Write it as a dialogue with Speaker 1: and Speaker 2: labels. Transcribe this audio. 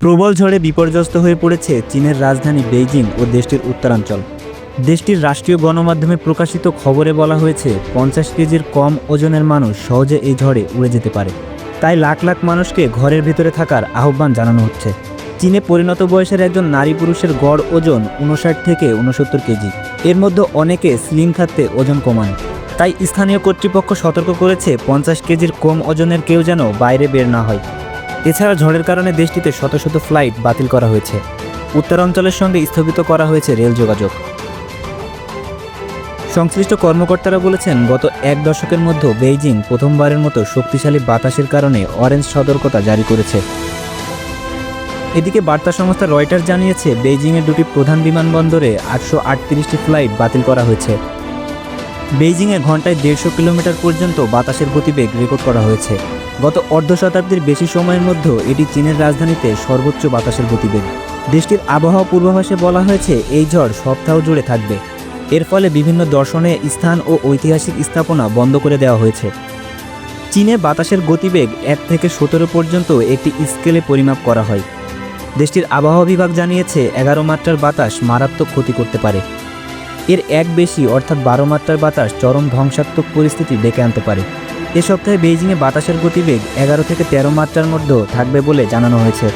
Speaker 1: প্রবল ঝড়ে বিপর্যস্ত হয়ে পড়েছে চীনের রাজধানী বেইজিং ও দেশটির উত্তরাঞ্চল। দেশটির রাষ্ট্রীয় গণমাধ্যমে প্রকাশিত খবরে বলা হয়েছে, পঞ্চাশ কেজির কম ওজনের মানুষ সহজে এই ঝড়ে উড়ে যেতে পারে। তাই লাখ লাখ মানুষকে ঘরের ভিতরে থাকার আহ্বান জানানো হচ্ছে। চীনে পরিণত বয়সের একজন নারী পুরুষের গড় ওজন উনষাট থেকে উনসত্তর কেজি। এর মধ্যে অনেকে স্লিম থাকতে ওজন কমান তাই স্থানীয় কর্তৃপক্ষ সতর্ক করেছে, পঞ্চাশ কেজির কম ওজনের কেউ যেন বাইরে বের না হয়। এছাড়া ঝড়ের কারণে দেশটিতে শত শত ফ্লাইট বাতিল করা হয়েছে। উত্তরাঞ্চলের সঙ্গে স্থগিত করা হয়েছে রেল যোগাযোগ। সংশ্লিষ্ট কর্মকর্তারা বলেছেন, গত এক দশকের মধ্যে বেইজিং প্রথমবারের মতো শক্তিশালী বাতাসের কারণে অরেঞ্জ সতর্কতা জারি করেছে। এদিকে বার্তা সংস্থা রয়টার জানিয়েছে, বেইজিংয়ের দুটি প্রধান বিমানবন্দরে আটশো ফ্লাইট বাতিল করা হয়েছে। বেইজিংয়ে ঘন্টায় দেড়শো কিলোমিটার পর্যন্ত বাতাসের গতিবেগ রেকর্ড করা হয়েছে। গত অর্ধ শতাব্দীর বেশি সময়ের মধ্যে এটি চীনের রাজধানীতে সর্বোচ্চ বাতাসের গতিবেগ। দেশটির আবহাওয়া পূর্বাভাসে বলা হয়েছে, এই ঝড় সপ্তাহ জুড়ে থাকবে। এর ফলে বিভিন্ন দর্শনীয় স্থান ও ঐতিহাসিক স্থাপনা বন্ধ করে দেওয়া হয়েছে। চীনে বাতাসের গতিবেগ এক থেকে সতেরো পর্যন্ত একটি স্কেলে পরিমাপ করা হয়। দেশটির আবহাওয়া বিভাগ জানিয়েছে, এগারো মাত্রার বাতাস মারাত্মক ক্ষতি করতে পারে। এর এক বেশি, অর্থাৎ বারো মাত্রার বাতাস চরম ধ্বংসাত্মক পরিস্থিতি ডেকে আনতে পারে। এ সপ্তাহে বেইজিংয়ে বাতাসের গতিবেগ এগারো থেকে তেরো মাত্রার মধ্যে থাকবে বলে জানানো হয়েছে।